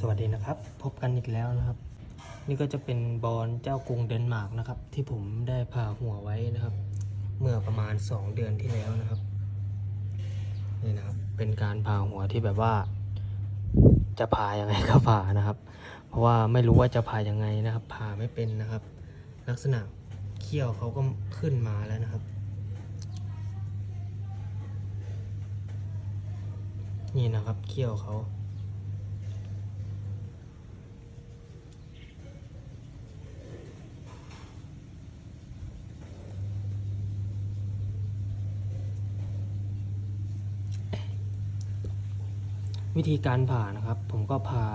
สวัสดีนะครับ พบกันอีกแล้วนะครับ นี่ก็จะเป็นบอลเจ้ากรุงเดนมาร์กนะครับ ที่ผมได้ผ่าหัวไว้นะครับ เมื่อประมาณ 2 เดือนที่แล้วนะครับนี่นะครับเป็นการผ่าหัวที่แบบว่า จะผ่ายังไงก็ผ่านะครับ เพราะว่าไม่รู้ว่าจะผ่ายังไงนะครับ ผ่าไม่เป็นนะครับ ลักษณะเขี้ยวเขาก็ขึ้นมาแล้วนะครับ นี่นะครับเขี้ยวเขา วิธีการผ่านะครับ ผมก็ผ่า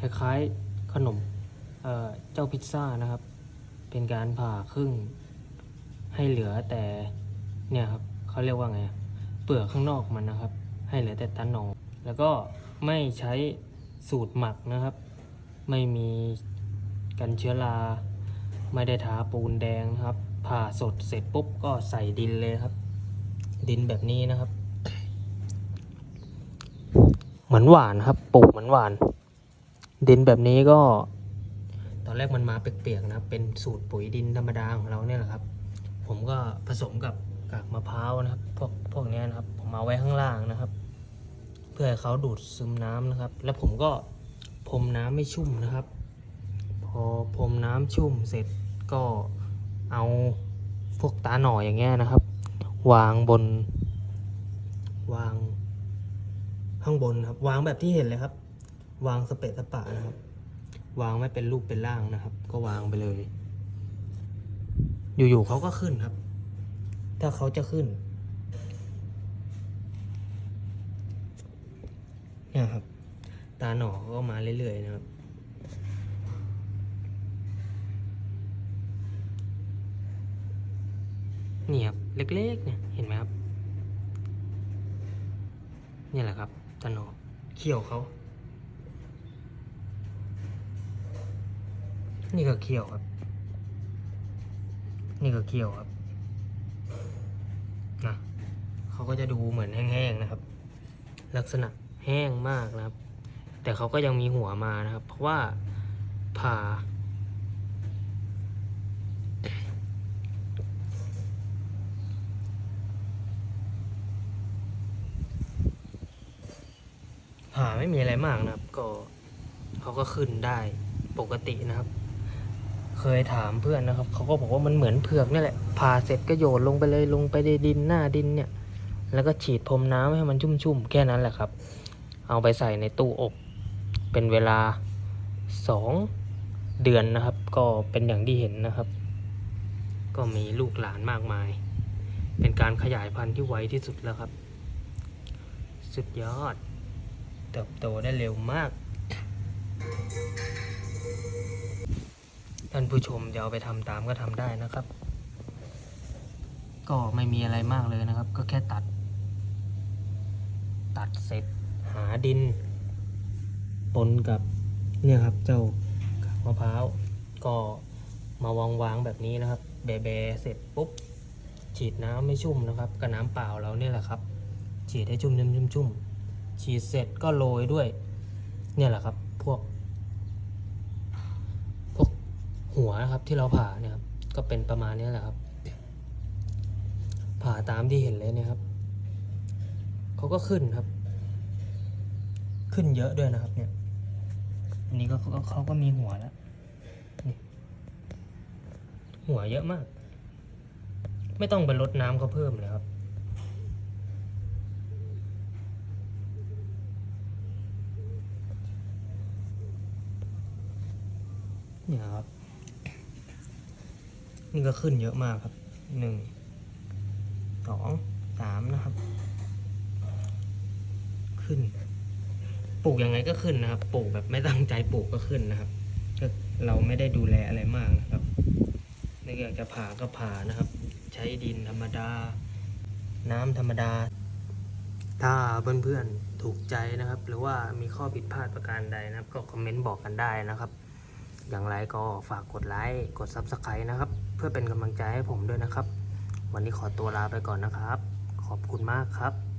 คล้ายๆขนมเเจ้าพิซซ่านะครับ เป็นการผ่าครึ่งให้เหลือแต่เนี่ยครับเขาเรียกว่าไงเปลือกข้างนอกมันนะครับ ให้เหลือแต่ตันหนอแล้วก็ไม่ใช้สูตรหมักนะครับ ไม่มีกันเชื้อราไม่ได้ทาปูนแดงนะครับ ผ่าสดเสร็จปุ๊บก็ใส่ดินเลยครับ ดินแบบนี้นะครับ เหมือนหวานครับปลูกเหมือนหวาน ดินแบบนี้ก็ ตอนแรกมันมาเปียกๆนะเป็นสูตรปุ๋ยดินธรรมดาของเราเนี่ยแหละครับ ผมก็ผสมกับกากมะพร้าวนะครับพวกพวกเนี้ยนะครับ ผมเอาไว้ข้างล่างนะครับ เพื่อให้เขาดูดซึมน้ำนะครับ แล้วผมก็พรมน้ำไม่ชุ่มนะครับ พอพรมน้ำชุ่มเสร็จก็เอาพวกตาหน่ออย่างเงี้ยนะครับ วางบน วาง ข้างบนครับ วางแบบที่เห็นเลยครับ วางสเปะสปะนะครับ วางไม่เป็นรูปเป็นร่างนะครับ ก็วางไปเลย อยู่ๆเขาก็ขึ้นครับ ถ้าเขาจะขึ้นเนี่ยครับ ตาหนอก็มาเรื่อยๆนะครับนี่ครับเล็กๆเนี่ยเห็นไหมครับ นี่แหละครับ ตนอเขี้ยวเขา นี่ก็เขี้ยวครับ นี่ก็เขี้ยวครับนะเขาก็จะดูเหมือนแห้งๆนะครับ ลักษณะแห้งมากนะครับ แต่เขาก็ยังมีหัวมานะครับ เพราะว่าผ่าาไม่มีอะไรมากนะครับ ก็เขาก็ขึ้นได้ปกตินะครับ เคยถามเพื่อนนะครับเขาก็บอกว่ามันเหมือนเผือกนี่แหละผ่าเสร็จก็โยนลงไปเลยลงไปในดินหน้าดินเนี่ย แล้วก็ฉีดพรมน้ำให้มันชุ่มๆแค่นั้นแหละครับ เอาไปใส่ในตู้อบ เป็นเวลาสองเดือนนะครับ ก็เป็นอย่างที่เห็นนะครับ ก็มีลูกหลานมากมาย เป็นการขยายพันธุ์ที่ไวที่สุดแล้วครับ สุดยอด เติบโตได้เร็วมาก ท่านผู้ชมจะเอาไปทำตามก็ทำได้นะครับ ก็ไม่มีอะไรมากเลยนะครับ ก็แค่ตัด ตัดเสร็จหาดิน ปนกับเนี่ยครับเจ้ากากมะพร้าว ก็มาวางวางแบบนี้นะครับ แบๆเสร็จปุ๊บ ฉีดน้ำไม่ชุ่มนะครับกับน้ำเปล่าเราเนี่ยแหละครับ ฉีดให้ชุ่มๆชุ่มๆ ฉีดเสร็จก็โรยด้วย เนี่ยแหละครับ พวก พวกหัวนะครับที่เราผ่าเนี่ยครับก็เป็นประมาณนี้แหละครับ ผ่าตามที่เห็นเลยเนี่ยครับเขาก็ขึ้นครับ ขึ้นเยอะด้วยนะครับ เนี่ยอันนี้ก็เขาก็เขาก็มีหัวแล้วนี่หัวเยอะมาก ไม่ต้องไปลดน้ำเขาเพิ่มเลยครับ เนี่ยครับ นี่ก็ขึ้นเยอะมากครับหนึ่งสองสามนะครับ ขึ้น ปลูกยังไงก็ขึ้นนะครับ ปลูกแบบไม่ตั้งใจปลูกก็ขึ้นนะครับก็เราไม่ได้ดูแลอะไรมากนะครับนึกอยากจะผ่าก็ผ่านะครับ ใช้ดินธรรมดา น้ำธรรมดา ถ้าเพื่อนๆถูกใจนะครับ หรือว่ามีข้อผิดพลาดประการใดนะครับ ก็คอมเมนต์บอกกันได้นะครับ อย่างไรก็ฝากกดไลค์กด Subscribe นะครับ เพื่อเป็นกำลังใจให้ผมด้วยนะครับ วันนี้ขอตัวลาไปก่อนนะครับ ขอบคุณมากครับ